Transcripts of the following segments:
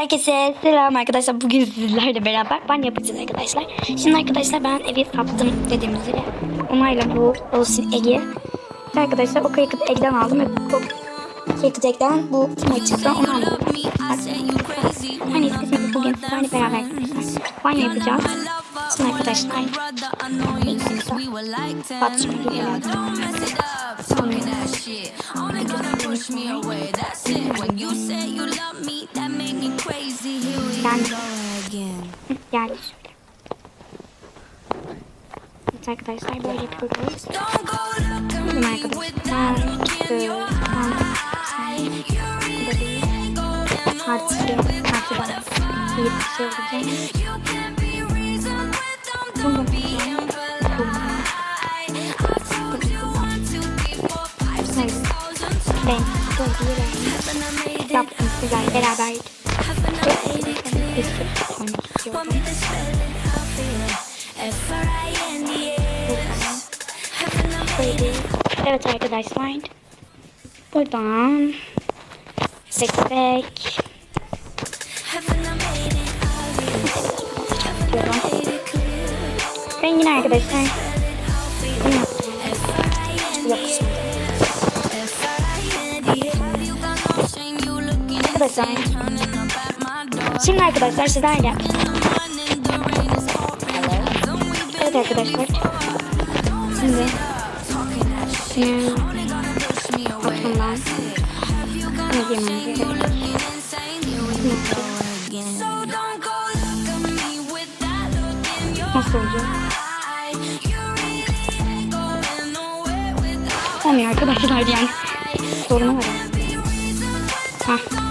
Herkese selam arkadaşlar. Bugün sizlerle beraber ban yapacağız arkadaşlar. Şimdi arkadaşlar ben evi sattım dediğim üzere. Onayla bu olsun Ege. Arkadaşlar o kayıt Ege'den aldım ve bu kayıt Ege'den bu maçıktan onu aldım. Hani eskisi bugün sizlerle beraber. Ban yapacağız. Şimdi arkadaşlar. Batışma Ben geldi şimdi. Evet arkadaşlar böyle yapıyoruz. Bakın arkadaşlar. Böyle. Artı artı bana. İyi bir şey olacak. Bunu. Ben böyle yaptım güzel beraber bir sürü oynamak istiyorum. Böyle. Evet arkadaşlar. Buradan seçsek. Ben yine arkadaşlar. Bunu yaptım. Şimdi. Arkadaşlar. Arkadaşlar sizlerle. Evet arkadaşlar. Şimdi. Şimdi. Aklımdan. Ne diyeyim Nasıl olacak? Olmuyor arkadaşlar yani. Sorunu var. Hah.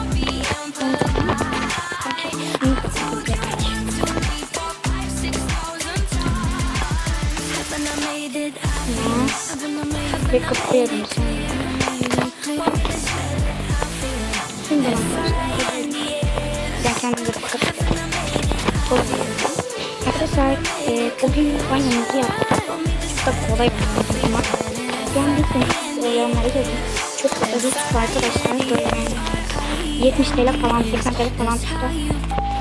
Ve kapıyorum şimdi. Şimdi. Ben kendime bakıp Arkadaşlar e, bugün banyamızı yaptık. Çok da kolay bir ama. Yani lütfen e, yazın. Çok ucuz arkadaşlar. Böyle yani 70 TL falan 80 TL falan çıktı.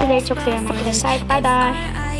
Sizleri çok seviyorum arkadaşlar. Bay bay.